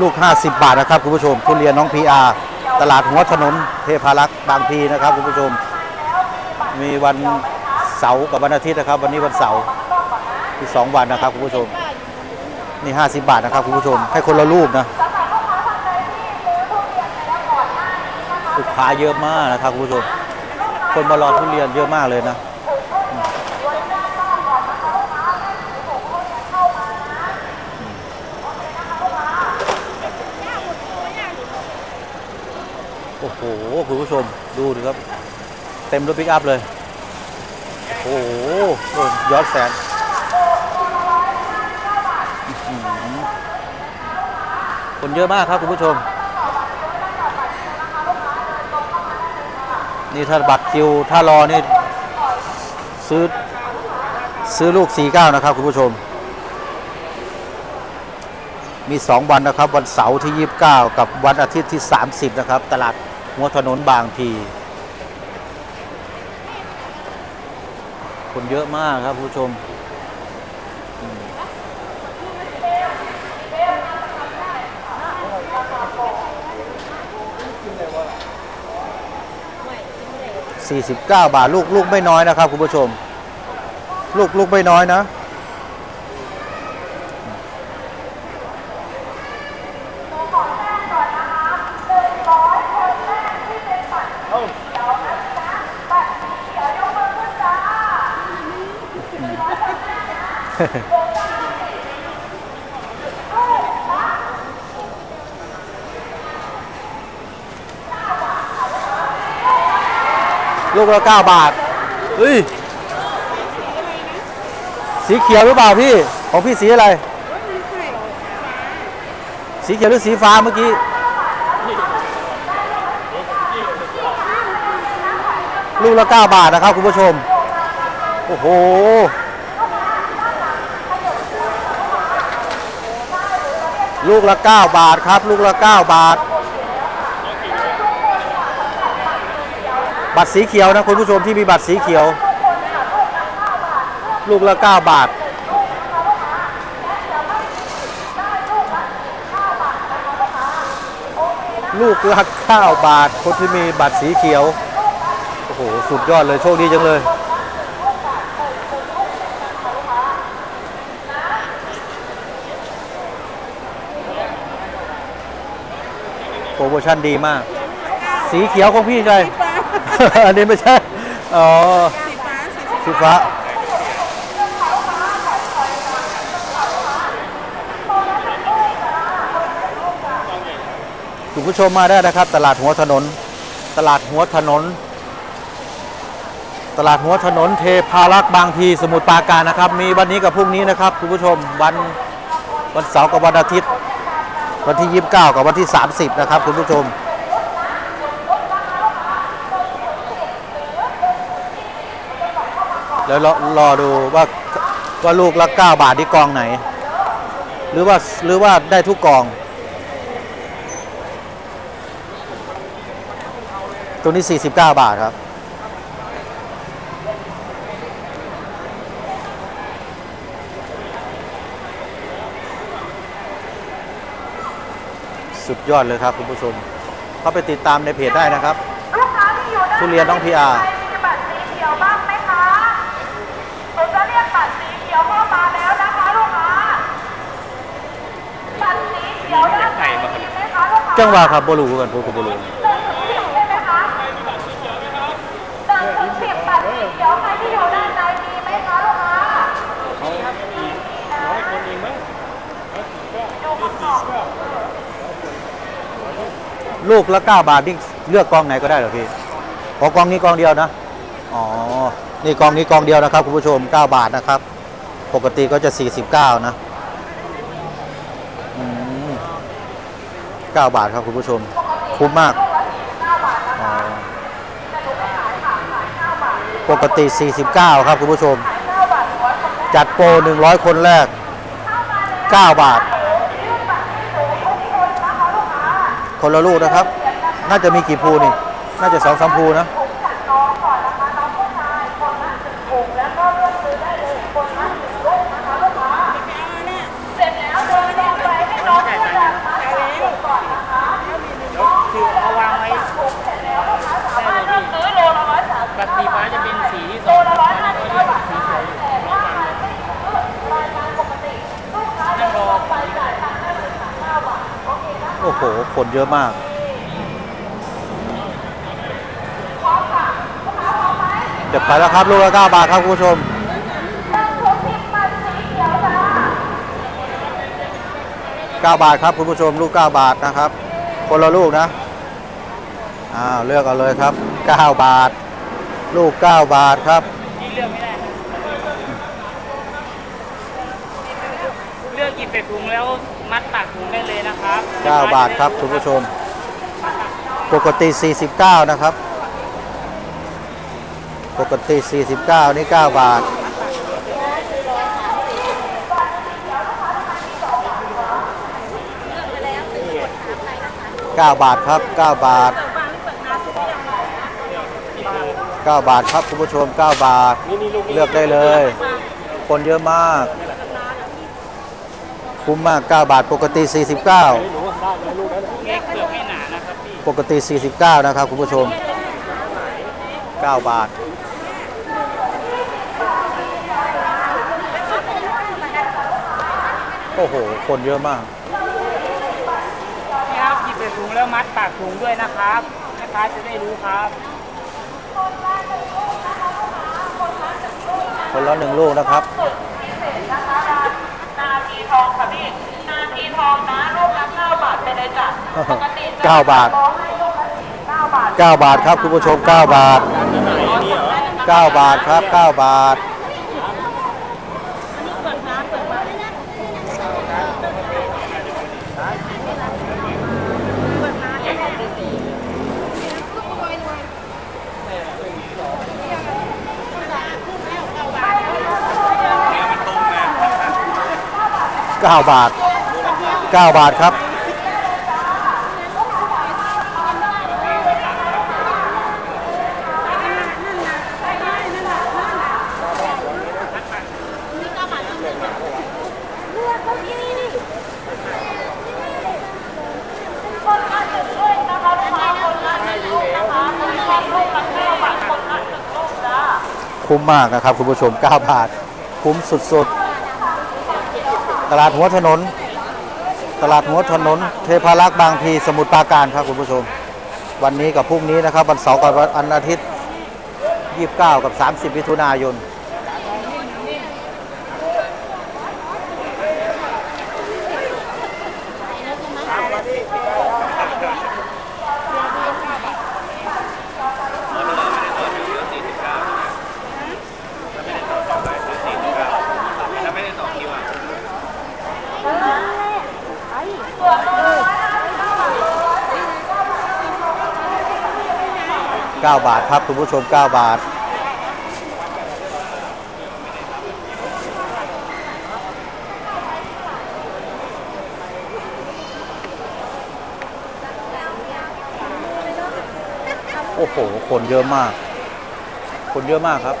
ลูก 50 บาทนะครับคุณผู้ชมทุเรียนน้องพีอาตลาดหัวถนนเทพารักษ์บางพีนะครับคุณผู้ชม มีวันเสาร์กับวันอาทิตย์นะครับ วันนี้วันเสาร์มีสองวันนะครับคุณผู้ชมนี่ 50 บาทนะครับคุณผู้ชมให้คนละลูกนะลูกค้าเยอะมากนะครับคุณผู้ชม คนมารอทุเรียนเยอะมากเลยนะ โอ้โห คุณผู้ชมดูดิครับ เต็มรถปิกอัพเลย โอ้โหยอดแสนคนเยอะมากครับคุณผู้ชม นี่ถ้าบัตรคิว ถ้ารอนี่ซื้อซื้อลูก 49 นะครับ คุณผู้ชม มี 2 วันนะครับ วันเสาร์ที่ 29 กับวันอาทิตย์ที่ 30 นะครับ ตลาด หัวถนนบางพี คนเยอะมากครับผู้ชมอืม49 บาทลูกลูกไม่น้อยนะครับคุณผู้ชม ลูกลูกไม่น้อยนะ ลูกละเก้าบาทเฮ้ย สีเขียวหรือเปล่าพี่ ของพี่สีอะไร สีเขียวหรือสีฟ้าเมื่อกี้ ลูกละเก้าบาทนะครับคุณผู้ชม โอ้โห ลูกละเก้าบาทครับ ลูกละเก้าบาท บัตรสีเขียวนะคุณผู้ชมที่มีบัตรสีเขียว ลูกละ 9 บาท ลูกละ 9 บาท คนที่มีบัตรสีเขียว โอ้โห สุดยอดเลย โชคดีจังเลย โปรโมชั่นดีมาก สีเขียวของพี่ใช่ อันนี้ไม่ใช่ อ๋อ สีฟ้าสีสีฟ้า คุณผู้ชมมาได้นะครับ ตลาดหัวถนน ตลาดหัวถนน ตลาดหัวถนนเทพารักษ์บางพีสมุทรปราการนะครับ มีวันนี้กับพรุ่งนี้นะครับ คุณผู้ชมวันวันเสาร์กับวันอาทิตย์ วันที่ 29 กับวันที่ 30 นะครับ คุณผู้ชม แล้วรอรอดูว่าว่าลูกละ 9 บาทที่กองไหน หรือว่าหรือว่าได้ทุกกอง ตัวนี้ 49 บาทครับ สุดยอดเลยครับคุณผู้ชมเข้าไปติดตามในเพจได้นะครับ ลูกค้าที่อยู่ด้านทุเรียนน้องพีอาร์มีบัตรสีเขียวบ้างไหมคะผมจะเรียกบัตรสีเขียวเข้ามาแล้วนะคะลูกค้าบัตรสีเขียวด้านในมีไหมคะลูกค้าจังหวะครับบรูกันพวกบรูหนึ่งถึงสิบใช่ไหมคะหนึ่งถึงสิบบัตรสีเขียวใครที่อยู่ด้านในมีไหมคะลูกค้าดูคำตอบ ลูกละ9บาทนี่เลือกกองไหนก็ได้เหรอพี่ขอกองนี้กองเดียวนะอ๋อนี่กองนี้กองเดียวนะครับคุณผู้ชม 9 บาทนะครับ ปกติก็จะ 49 นะอืม9บาทครับคุณผู้ชม คุ้มมาก ปกติ 49 ครับคุณผู้ชม จัดโปร 100 คนแรก 9 บาท คนละลูกนะครับ น่าจะมีกี่ภูนี่ น่าจะสองสามภูนะ ถุงจากน้องก่อนนะคะน้องผู้ชายคนละหนึ่งถุงแล้วก็เลือกซื้อได้เลยคนละหนึ่งลูกนะคะลูกค้าเสร็จแล้วเดินลงไปให้น้องพูดแบบนะคะ อ้โห คนเยอะมากเดี๋ยวไปแล้วครับลูกละ9บาทครับคุณผู้ชมเก้า9บาทครับคุณผู้ชมลูก9บาทนะครับ คนละลูกนะอ้าวเลือกเอาเลยครับ9บาท ลูก9บาทครับนี่เลือกไม่ได้ครับ เป็ดถุงแล้วมัดปากถุงได้เลยนะครับ9 บาทครับคุณผู้ชม ปกติ 49 นะครับ ปกติ 49 นี่ 9 บาท 9 บาทครับ 9 บาท 9 บาทครับคุณผู้ชม 9 บาท เลือกได้เลย คนเยอะมาก คุ้มมาก 9 บาท ปกติ 49เล็กเปลือกไม่หนานะครับพี่ปกติ 49 นะครับ คุณผู้ชม 9 บาท โอ้โห คนเยอะมากนี่ครับหยิบเป็ดถุงแล้วมัดปากถุงด้วยนะครับแม่ค้าจะได้รู้ครับคนละหนึ่งลูกนะครับนา ทีทองค่ะพี่นาทีทองนะลูกละเก้าบาทไปเลยจ้ะปกติเก้าบาท ขอให้ลูกละเก้าบาท 9 บาทครับคุณผู้ชม 9 บาท 9 บาทครับ 9 บาท 9 บาท 9 บาทครับ คุ้มมากนะครับ คุณผู้ชม 9 บาท คุ้มสุดๆ ตลาดหัวถนน ตลาดหัวถนน เทพารักษ์บางพีสมุทรปราการครับคุณผู้ชม วันนี้กับพรุ่งนี้นะครับวันเสาร์กับวันอาทิตย์ 29 กับ 30มิถุนายน 9 บาทครับคุณผู้ชม 9 บาท โอ้โห คนเยอะมาก คนเยอะมากครับ